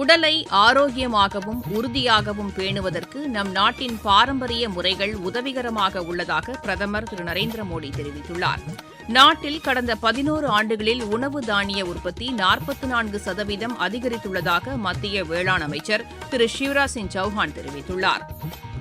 உடலை ஆரோக்கியமாகவும் உறுதியாகவும் பேணுவதற்கு நம் நாட்டின் பாரம்பரிய முறைகள் உதவிகரமாக உள்ளதாக பிரதமர் திரு. நரேந்திர மோடி தெரிவித்துள்ளார். நாட்டில் கடந்த பதினோரு ஆண்டுகளில் உணவு தானிய உற்பத்தி நாற்பத்தி நான்கு சதவீதம் அதிகரித்துள்ளதாக மத்திய வேளாண் அமைச்சர் திரு. சிவராஜ் சிங் சௌஹான் தெரிவித்துள்ளார்.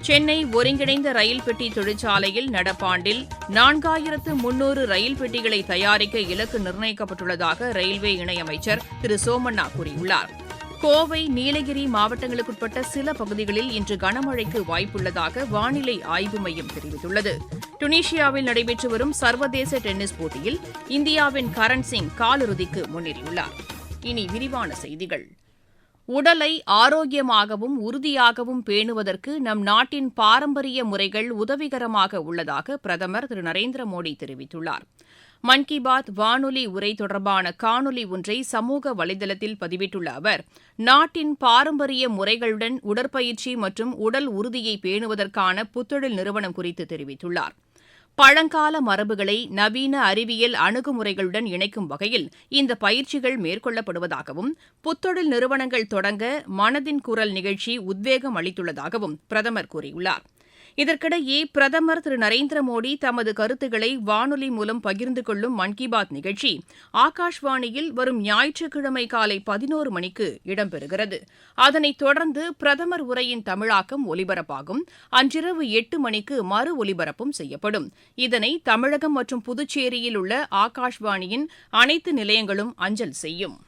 சென்னை ஒருங்கிணைந்த ரயில் பெட்டி தொழிற்சாலையில் நடப்பாண்டில் நான்காயிரத்து முன்னூறு ரயில் பெட்டிகளை தயாரிக்க இலக்கு நிர்ணயிக்கப்பட்டுள்ளதாக ரயில்வே இணையமைச்சர் திரு. சோமண்ணா கூறியுள்ளார். கோவை நீலகிரி மாவட்டங்களுக்குட்பட்ட சில பகுதிகளில் இன்று கனமழைக்கு வாய்ப்புள்ளதாக வானிலை ஆய்வு மையம் தெரிவித்துள்ளது. டுனிஷியாவில் நடைபெற்று வரும் சர்வதேச டென்னிஸ் போட்டியில் இந்தியாவின் கரண் சிங் காலிறுதிக்கு முன்னேறியுள்ளார். இனி விரிவான செய்திகள். உடலை ஆரோக்கியமாகவும் உறுதியாகவும் பேணுவதற்கு நம் நாட்டின் பாரம்பரிய முறைகள் உதவிகரமாக உள்ளதாக பிரதமர் திரு. நரேந்திர மோடி தெரிவித்துள்ளார். மன் கி பாத் வானொலி உரை தொடர்பான காணொலி ஒன்றை சமூக வலைதளத்தில் பதிவிட்டுள்ள அவர் நாட்டின் பாரம்பரிய முறைகளுடன் உடற்பயிற்சி மற்றும் உடல் உறுதியை பேணுவதற்கான புத்தொழில் நிறுவனம் குறித்து தெரிவித்துள்ளார். பழங்கால மரபுகளை நவீன அறிவியல் அணுகுமுறைகளுடன் இணைக்கும் வகையில் இந்த பயிற்சிகள் மேற்கொள்ளப்படுவதாகவும் புத்தொழில் நிறுவனங்கள் தொடங்க மனதின் குரல் நிகழ்ச்சி உத்வேகம் அளித்துள்ளதாகவும் பிரதமர் கூறியுள்ளார். இதற்கிடையே பிரதமர் திரு நரேந்திர மோடி தமது கருத்துக்களை வானொலி மூலம் பகிர்ந்து கொள்ளும் மன் கி பாத் நிகழ்ச்சி ஆகாஷ்வாணியில் வரும் ஞாயிற்றுக்கிழமை காலை பதினோரு மணிக்கு இடம்பெறுகிறது. அதனைத் தொடர்ந்து பிரதமர் உரையின் தமிழாக்கம் ஒலிபரப்பாகும். அன்றிரவு எட்டு மணிக்கு மறு ஒலிபரப்பும் செய்யப்படும். இதனை தமிழகம் மற்றும் புதுச்சேரியில் உள்ள ஆகாஷ்வாணியின் அனைத்து நிலையங்களும் அஞ்சல் செய்யும்.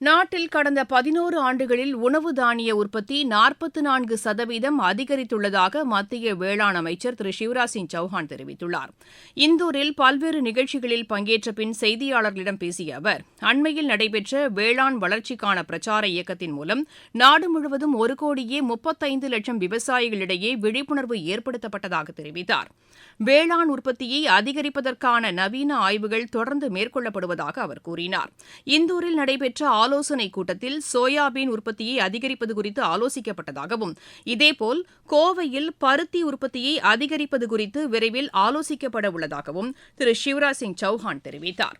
நாட்டில் கடந்த பதினோரு ஆண்டுகளில் உணவு தானிய உற்பத்தி நாற்பத்து நான்கு சதவீதம் அதிகரித்துள்ளதாக மத்திய வேளாண் அமைச்சர் திரு சிவராஜ் சிங் சௌஹான் தெரிவித்துள்ளார். இந்தூரில் பல்வேறு நிகழ்ச்சிகளில் பங்கேற்ற பின் செய்தியாளர்களிடம் பேசிய அவர் அண்மையில் நடைபெற்ற வேளாண் வளர்ச்சிக்கான பிரச்சார இயக்கத்தின் மூலம் நாடு முழுவதும் ஒரு கோடியே முப்பத்தைந்து லட்சம் விவசாயிகளிடையே விழிப்புணர்வு ஏற்படுத்தப்பட்டதாக தெரிவித்தார். வேளாண் உற்பத்தியை அதிகரிப்பதற்கான நவீன ஆய்வுகள் தொடர்ந்து மேற்கொள்ளப்படுவதாக அவர் கூறினார். இந்தூரில் நடைபெற்ற ஆலோசனைக் கூட்டத்தில் சோயாபீன் உற்பத்தியை அதிகரிப்பது குறித்து ஆலோசிக்கப்பட்டதாகவும் இதேபோல் கோவையில் பருத்தி உற்பத்தியை அதிகரிப்பது குறித்து விரைவில் ஆலோசிக்கப்பட உள்ளதாகவும் திரு. சிவராஜ் சிங் சௌஹான் தெரிவித்தார்.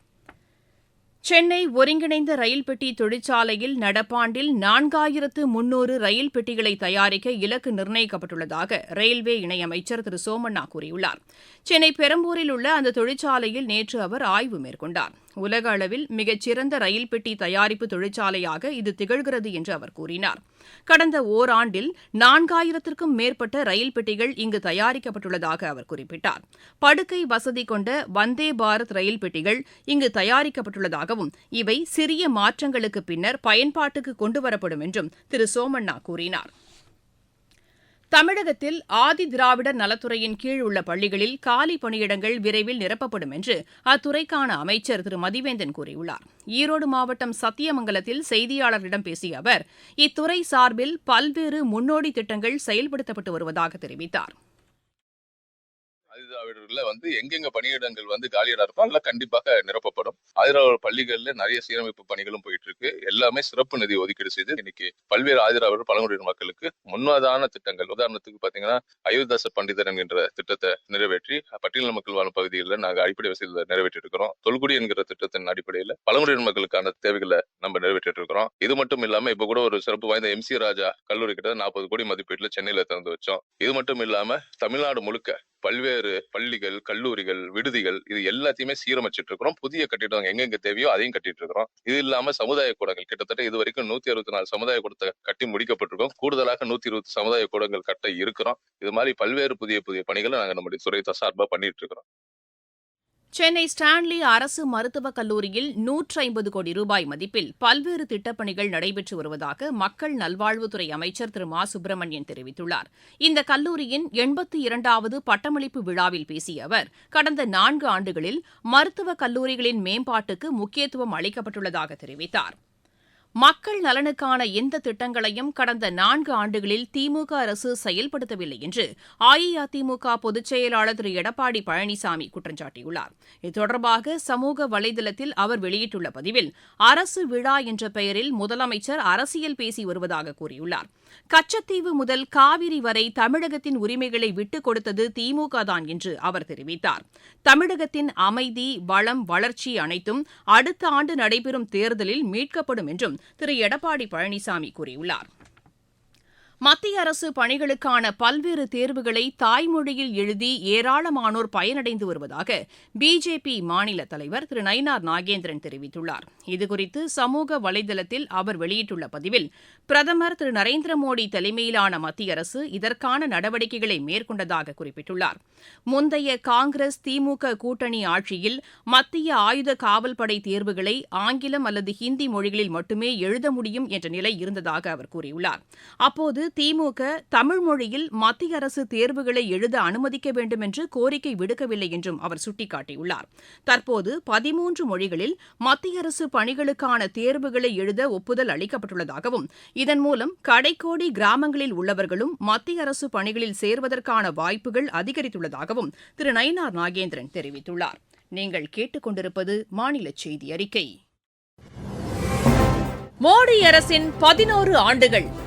சென்னை ஒருங்கிணைந்த ரயில் பெட்டி தொழிற்சாலையில் நடப்பாண்டில் நான்காயிரத்து முன்னூறு ரயில் பெட்டிகளை தயாரிக்க இலக்கு நிர்ணயிக்கப்பட்டுள்ளதாக ரயில்வே இணையமைச்சர் திரு. சோமண்ணா கூறியுள்ளார். சென்னை பெரம்பூரில் உள்ள அந்த தொழிற்சாலையில் நேற்று அவர் ஆய்வு மேற்கொண்டார். உலக அளவில் மிகச்சிறந்த ரயில் பெட்டி தயாரிப்பு தொழிற்சாலையாக இது திகழ்கிறது என்று அவர் கூறினார். கடந்த ஓராண்டில் நான்காயிரத்திற்கும் மேற்பட்ட ரயில் பெட்டிகள் இங்கு தயாரிக்கப்பட்டுள்ளதாக அவர் குறிப்பிட்டார். படுக்கை வசதி கொண்ட வந்தே பாரத் ரயில் பெட்டிகள் இங்கு தயாரிக்கப்பட்டுள்ளதாகவும் இவை சிறிய மாற்றங்களுக்கு பின்னர் பயன்பாட்டுக்கு கொண்டுவரப்படும் என்றும் திரு சோமண்ணா கூறினார். தமிழகத்தில் ஆதி திராவிடர் நலத்துறையின் கீழ் உள்ள பள்ளிகளில் காலி பணியிடங்கள் விரைவில் நிரப்பப்படும் என்று அத்துறைக்கான அமைச்சர் திரு. மதிவேந்தன் கூறியுள்ளார். ஈரோடு மாவட்டம் சத்தியமங்கலத்தில் செய்தியாளர்களிடம் பேசிய அவர் இத்துறை சார்பில் பல்வேறு முன்னோடி திட்டங்கள் செயல்படுத்தப்பட்டு வருவதாக தெரிவித்தார். ஆதிதிராவிடர்ல வந்து எங்கெங்க பணியிடங்கள் வந்து காலியாக இருக்கோ அதெல்லாம் கண்டிப்பாக நிரப்பப்படும். ஆதிராவர் பள்ளிகள்ல நிறைய சீரமைப்பு பணிகளும் போயிட்டு இருக்கு எல்லாமே சிறப்பு நிதி ஒதுக்கீடு செய்து இன்னைக்கு பல்வேறு ஆதிராவர் பழங்குடியின மக்களுக்கு முன்னதான திட்டங்கள். உதாரணத்துக்கு பாத்தீங்கன்னா அயோத்தாச பண்டிதர் என்கின்ற திட்டத்தை நிறைவேற்றி பட்டியல் மக்கள் வாழும் பகுதிகளில் நாங்கள் அடிப்படை வசதியில் நிறைவேற்றி இருக்கிறோம் தொல்குடி என்கிற திட்டத்தின் அடிப்படையில் பழங்குடியின மக்களுக்கான தேவைகளை நம்ம நிறைவேற்றிட்டு இருக்கிறோம் இது மட்டும் இல்லாம இப்ப கூட ஒரு சிறப்பு வாய்ந்த எம் சி ராஜா கல்லூரி கிட்ட நாற்பது கோடி மதிப்பீட்டுல சென்னையில திறந்து வச்சோம். இது மட்டும் இல்லாம தமிழ்நாடு முழுக்க பல்வேறு பள்ளிகள் கல்லூரிகள் விடுதிகள் இது எல்லாத்தையுமே சீரமைச்சிட்டு இருக்கிறோம். புதிய கட்டிடம் எங்கெங்க தேவையோ அதையும் கட்டிட்டு இருக்கிறோம். இது இல்லாம சமுதாய கூடங்கள். கிட்டத்தட்ட இது வரைக்கும் நூத்தி அறுபத்தி நாலு சமுதாய கூடத்தை கட்டி முடிக்கப்பட்டிருக்கோம். கூடுதலாக நூத்தி இருபது சமுதாய கூடங்கள் கட்ட இருக்கிறோம். இது மாதிரி பல்வேறு புதிய புதிய பணிகளை நாங்க நம்முடைய துறை சார்பா பண்ணிட்டு இருக்கிறோம். சென்னை ஸ்டான்லி அரசு மருத்துவக் கல்லூரியில் நூற்று ஐம்பது கோடி ரூபாய் மதிப்பில் பல்வேறு திட்டப்பணிகள் நடைபெற்று வருவதாக மக்கள் நல்வாழ்வுத்துறை அமைச்சர் திரு மா. சுப்பிரமணியன் தெரிவித்துள்ளார். இந்த கல்லூரியின் எண்பத்தி இரண்டாவது பட்டமளிப்பு விழாவில் பேசிய அவர் கடந்த நான்கு ஆண்டுகளில் மருத்துவக் கல்லூரிகளின் மேம்பாட்டுக்கு முக்கியத்துவம் அளிக்கப்பட்டுள்ளதாக தெரிவித்தார். மக்கள் நலனுக்கான எந்த திட்டங்களையும் கடந்த நான்கு ஆண்டுகளில் திமுக அரசு செயல்படுத்தவில்லை என்று அஇஅதிமுக பொதுச் செயலாளர் திரு. எடப்பாடி பழனிசாமி குற்றம் சாட்டியுள்ளார். இது தொடர்பாக சமூக வலைதளத்தில் அவர் வெளியிட்டுள்ள பதிவில் அரசு விழா என்ற பெயரில் முதலமைச்சர் அரசியல் பேசி வருவதாக கூறியுள்ளார். கச்சத்தீவு முதல் காவிரி வரை தமிழகத்தின் உரிமைகளை விட்டுக் கொடுத்தது திமுக தான் என்று அவர் தெரிவித்தார். தமிழகத்தின் அமைதி வளம் வளர்ச்சி அனைத்தும் அடுத்த ஆண்டு நடைபெறும் தேர்தலில் மீட்கப்படும் என்றும் திரு. எடப்பாடி பழனிசாமி கூறியுள்ளார். மத்திய அரசு பணிகளுக்கான பல்வேறு தேர்வுகளை தாய்மொழியில் எழுதி ஏராளமானோர் பயனடைந்து வருவதாக பிஜேபி மாநில தலைவர் திரு நயினார் நாகேந்திரன் தெரிவித்துள்ளார். இதுகுறித்து சமூக வலைதளத்தில் அவர் வெளியிட்டுள்ள பதிவில் பிரதமர் திரு நரேந்திர மோடி தலைமையிலான மத்திய அரசு இதற்கான நடவடிக்கைகளை மேற்கொண்டதாக குறிப்பிட்டுள்ளார். முந்தைய காங்கிரஸ் திமுக கூட்டணி ஆட்சியில் மத்திய ஆயுத காவல்படை தேர்வுகளை ஆங்கிலம் அல்லது ஹிந்தி மொழிகளில் மட்டுமே எழுத முடியும் என்ற நிலை இருந்ததாக அவர் கூறியுள்ளார். அப்போது திமுக தமிழ் மொழியில் மத்திய அரசு தேர்வுகளை எழுத அனுமதிக்க வேண்டும் என்று கோரிக்கை விடுக்கவில்லை என்றும் அவர் சுட்டிக்காட்டியுள்ளார். தற்போது பதிமூன்று மொழிகளில் மத்திய அரசு பணிகளுக்கான தேர்வுகளை எழுத ஒப்புதல் அளிக்கப்பட்டுள்ளதாகவும் இதன் மூலம் கடைக்கோடி கிராமங்களில் உள்ளவர்களும் மத்திய அரசு பணிகளில் சேர்வதற்கான வாய்ப்புகள் அதிகரித்துள்ளதாகவும் திரு நயினார் நாகேந்திரன் தெரிவித்துள்ளார். நீங்கள் கேட்டுக்கொண்டிருப்பது மாநில செய்தி அறிக்கை. மோடி அரசின் பதினோரு ஆண்டுகள்.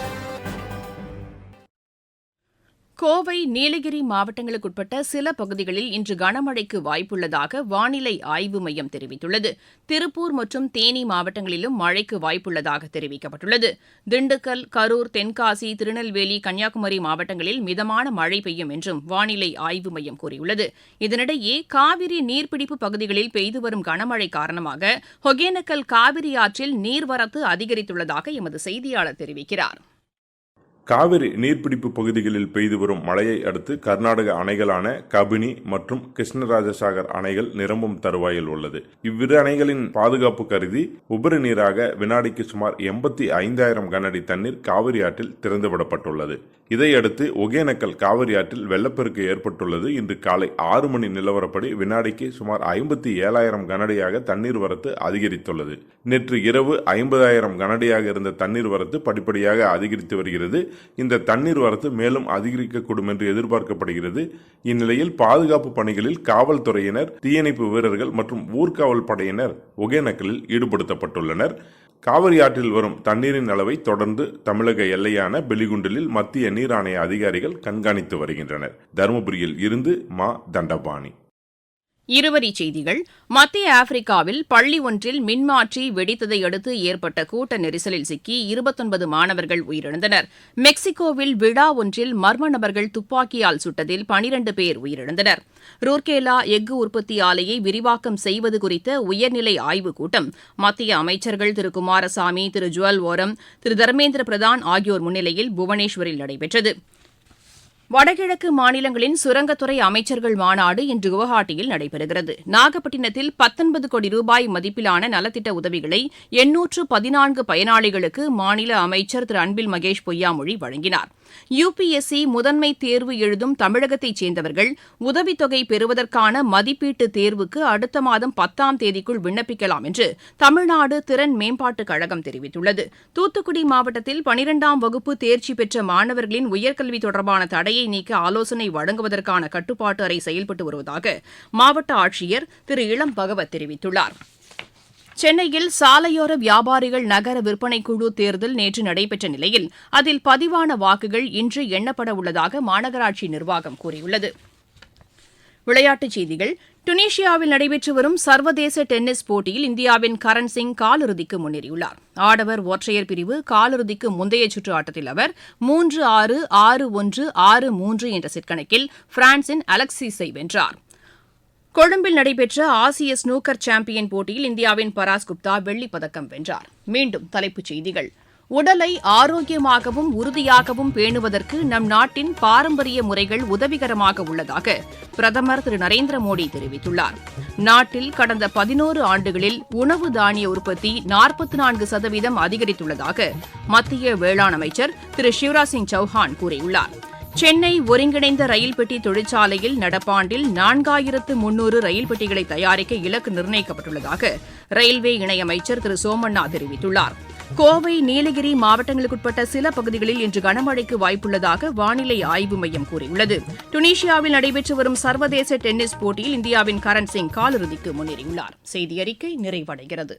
கோவை நீலகிரி மாவட்டங்களுக்குட்பட்ட சில பகுதிகளில் இன்று கனமழைக்கு வாய்ப்புள்ளதாக வானிலை ஆய்வு மையம் தெரிவித்துள்ளது. திருப்பூர் மற்றும் தேனி மாவட்டங்களிலும் மழைக்கு வாய்ப்புள்ளதாக தெரிவிக்கப்பட்டுள்ளது. திண்டுக்கல் கரூர் தென்காசி திருநெல்வேலி கன்னியாகுமரி மாவட்டங்களில் மிதமான மழை பெய்யும் என்றும் வானிலை ஆய்வு மையம் கூறியுள்ளது. இதனிடையே காவிரி நீர்பிடிப்பு பகுதிகளில் பெய்து வரும் கனமழை காரணமாக ஒகேனக்கல் காவிரி ஆற்றில் நீர்வரத்து அதிகரித்துள்ளதாக எமது செய்தியாளர் தெரிவிக்கிறார். காவிரி நீர்பிடிப்பு பகுதிகளில் பெய்து வரும் மழையை அடுத்து கர்நாடக அணைகளான கபினி மற்றும் கிருஷ்ணராஜசாகர் அணைகள் நிரம்பும் தருவாயில் உள்ளது. இவ்விரு அணைகளின் பாதுகாப்பு கருதி உபரி நீராக வினாடிக்கு சுமார் எண்பத்தி ஐந்தாயிரம் கனஅடி தண்ணீர் காவிரி ஆற்றில் திறந்துவிடப்பட்டுள்ளது. இதையடுத்து ஒகேனக்கல் காவிரி ஆற்றில் வெள்ளப்பெருக்கு ஏற்பட்டுள்ளது. இன்று காலை ஆறு மணி நிலவரப்படி வினாடிக்கு சுமார் ஐம்பத்தி ஏழாயிரம் கனஅடியாக தண்ணீர் வரத்து அதிகரித்துள்ளது. நேற்று இரவு ஐம்பதாயிரம் கனஅடியாக இருந்த தண்ணீர் வரத்து படிப்படியாக அதிகரித்து வருகிறது. இந்த தண்ணீர் வரத்து மேலும் அதிகரிக்கக்கூடும் என்று எதிர்பார்க்கப்படுகிறது. இந்நிலையில் பாதுகாப்பு பணிகளில் காவல்துறையினர் தீயணைப்பு வீரர்கள் மற்றும் ஊர்காவல் படையினர் ஒகேனக்கலில் ஈடுபடுத்தப்பட்டுள்ளனர். காவிரி ஆற்றில் வரும் தண்ணீரின் அளவை தொடர்ந்து தமிழக எல்லையான பெலிகுண்டலில் மத்திய நீர் ஆணைய அதிகாரிகள் கண்காணித்து வருகின்றனர். தருமபுரியில் இருந்து மா. தண்டபாணி. இருவரிச் செய்திகள். மத்திய ஆப்பிரிக்காவில் பள்ளி ஒன்றில் மின்மாற்றி வெடித்ததை அடுத்து ஏற்பட்ட கூட்ட நெரிசலில் சிக்கி இருபத்தொன்பது மாணவர்கள் உயிரிழந்தனர். மெக்சிகோவில் விழா ஒன்றில் மர்ம நபர்கள் துப்பாக்கியால் சுட்டதில் பனிரண்டு பேர் உயிரிழந்தனர். ரூர்கேலா எஃகு உற்பத்தி ஆலையை விரிவாக்கம் செய்வது குறித்த உயர்நிலை ஆய்வுக் கூட்டம். மத்திய அமைச்சர்கள் திரு குமாரசாமி திரு ஜுவல் ஓரம் திரு தர்மேந்திர பிரதான் ஆகியோர் முன்னிலையில் புவனேஸ்வரில் நடைபெற்றது. வடகிழக்கு மாநிலங்களின் சுரங்கத்துறை அமைச்சர்கள் மாநாடு இன்று குவஹாட்டியில் நடைபெறுகிறது. நாகப்பட்டினத்தில் பத்தொன்பது கோடி ரூபாய் மதிப்பிலான நலத்திட்ட உதவிகளை எண்ணூற்று பதினான்கு பயனாளிகளுக்கு மாநில அமைச்சர் திரு அன்பில் மகேஷ் பொய்யாமொழி வழங்கினார். யுபிஎஸ்சி முதன்மை தேர்வு எழுதும் தமிழகத்தைச் சேர்ந்தவர்கள் உதவித்தொகை பெறுவதற்கான மதிப்பீட்டு தேர்வுக்கு அடுத்த மாதம் பத்தாம் தேதிக்குள் விண்ணப்பிக்கலாம் என்று தமிழ்நாடு திறன் மேம்பாட்டுக் கழகம் தெரிவித்துள்ளது. தூத்துக்குடி மாவட்டத்தில் பனிரெண்டாம் வகுப்பு தேர்ச்சி பெற்ற மாணவர்களின் உயர்கல்வி தொடர்பான தடையை நீக்க ஆலோசனை வழங்குவதற்கான கட்டுப்பாட்டு அறை செயல்பட்டு வருவதாக மாவட்ட ஆட்சியர் திரு இளம் பகவத் தெரிவித்துள்ளார். சென்னையில் சாலையோர வியாபாரிகள் நகர விற்பனை குழு தேர்தல் நேற்று நடைபெற்ற நிலையில் அதில் பதிவான வாக்குகள் இன்று எண்ணப்பட உள்ளதாக மாநகராட்சி நிர்வாகம் கூறியுள்ளது. விளையாட்டுச் செய்திகள். டுனீஷியாவில் நடைபெற்று வரும் சர்வதேச டென்னிஸ் போட்டியில் இந்தியாவின் கரண் சிங் காலிறுதிக்கு முன்னேறியுள்ளார். ஆடவர் ஒற்றையர் பிரிவு காலிறுதிக்கு முந்தைய சுற்று ஆட்டத்தில் அவர் மூன்று ஆறு ஆறு ஒன்று ஆறு மூன்று என்ற செட் கணக்கில் பிரான்சின் அலெக்சிஸை வென்றார். கொழும்பில் நடைபெற்ற ஆசிய ஸ்னூக்கர் சாம்பியன் போட்டியில் இந்தியாவின் பராஸ் குப்தா வெள்ளிப்பதக்கம் வென்றார். மீண்டும் தலைப்புச் செய்திகள். உடலை ஆரோக்கியமாகவும் உறுதியாகவும் பேணுவதற்கு நம் நாட்டின் பாரம்பரிய முறைகள் உதவிகரமாக உள்ளதாக பிரதமர் திரு. நரேந்திர மோடி தெரிவித்துள்ளார். நாட்டில் கடந்த பதினோரு ஆண்டுகளில் உணவு தானிய உற்பத்தி நாற்பத்தி நான்கு சதவீதம் அதிகரித்துள்ளதாக மத்திய வேளாண் அமைச்சர் திரு. சிவராஜ் சிங் சௌஹான் கூறியுள்ளார். சென்னை ஒருங்கிணைந்த ரயில் பெட்டி தொழிற்சாலையில் நடப்பாண்டில் நான்காயிரத்து முன்னூறு ரயில் பெட்டிகளை தயாரிக்க இலக்கு நிர்ணயிக்கப்பட்டுள்ளதாக ரயில்வே இணையமைச்சர் திரு சோமண்ணா தெரிவித்துள்ளார். கோவை நீலகிரி மாவட்டங்களுக்குட்பட்ட சில பகுதிகளில் இன்று கனமழைக்கு வாய்ப்புள்ளதாக வானிலை ஆய்வு மையம் கூறியுள்ளது. டுனீஷியாவில் நடைபெற்று வரும் சர்வதேச டென்னிஸ் போட்டியில் இந்தியாவின் கரண் சிங் காலிறுதிக்கு முன்னேறியுள்ளார். செய்தி அறிக்கை நிறைவடைகிறது.